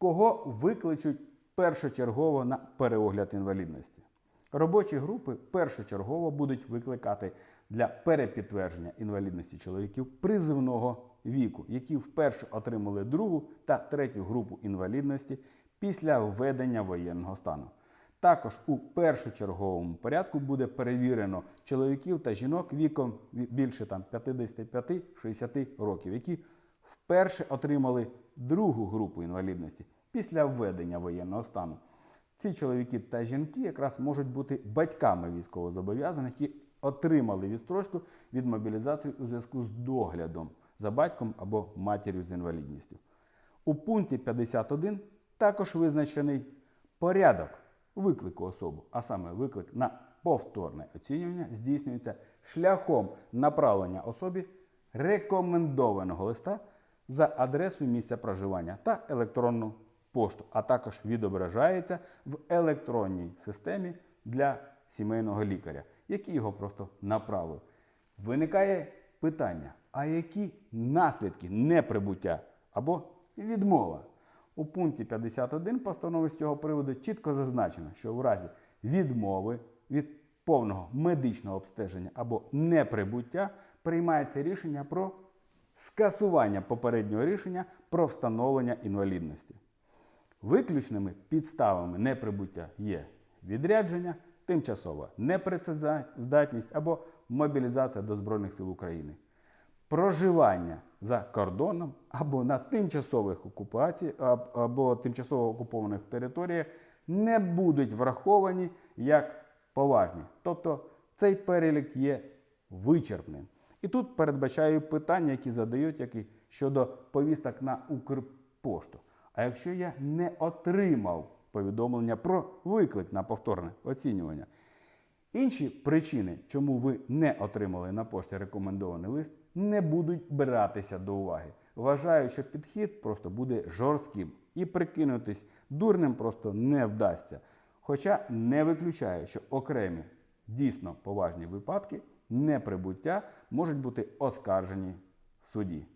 кого викличуть першочергово на переогляд інвалідності. Робочі групи першочергово будуть викликати для перепідтвердження інвалідності чоловіків призивного віку, які вперше отримали другу та третю групу інвалідності після введення воєнного стану. Також у першочерговому порядку буде перевірено чоловіків та жінок віком більше там 55-60 років, які вперше отримали другу групу інвалідності після введення воєнного стану. Ці чоловіки та жінки якраз можуть бути батьками військовозобов'язаних, які отримали відстрочку від мобілізації у зв'язку з доглядом за батьком або матір'ю з інвалідністю. У пункті 51 також визначений порядок виклику особи, а саме виклик на повторне оцінювання здійснюється шляхом направлення особі рекомендованого листа за адресою місця проживання та електронну пошту, а також відображається в електронній системі для сімейного лікаря, який його просто направив. Виникає питання: а які наслідки неприбуття або відмова? У пункті 51 постанови з цього приводу чітко зазначено, що в разі відмови від повного медичного обстеження або неприбуття приймається рішення про скасування попереднього рішення про встановлення інвалідності. Виключними підставами неприбуття є відрядження, тимчасова непрацездатність або мобілізація до Збройних сил України, проживання за кордоном або на тимчасових окупації або тимчасово окупованих територіях не будуть враховані як поважні. Тобто цей перелік є вичерпним. І тут передбачаю питання, які задають які щодо повісток на Укрпошту. А якщо я не отримав повідомлення про виклик на повторне оцінювання, інші причини, чому ви не отримали на пошті рекомендований лист, не будуть братися до уваги. Вважаю, що підхід просто буде жорстким і прикинутись дурним просто не вдасться. Хоча не виключаю, що окремі дійсно поважні випадки неприбуття можуть бути оскаржені в суді.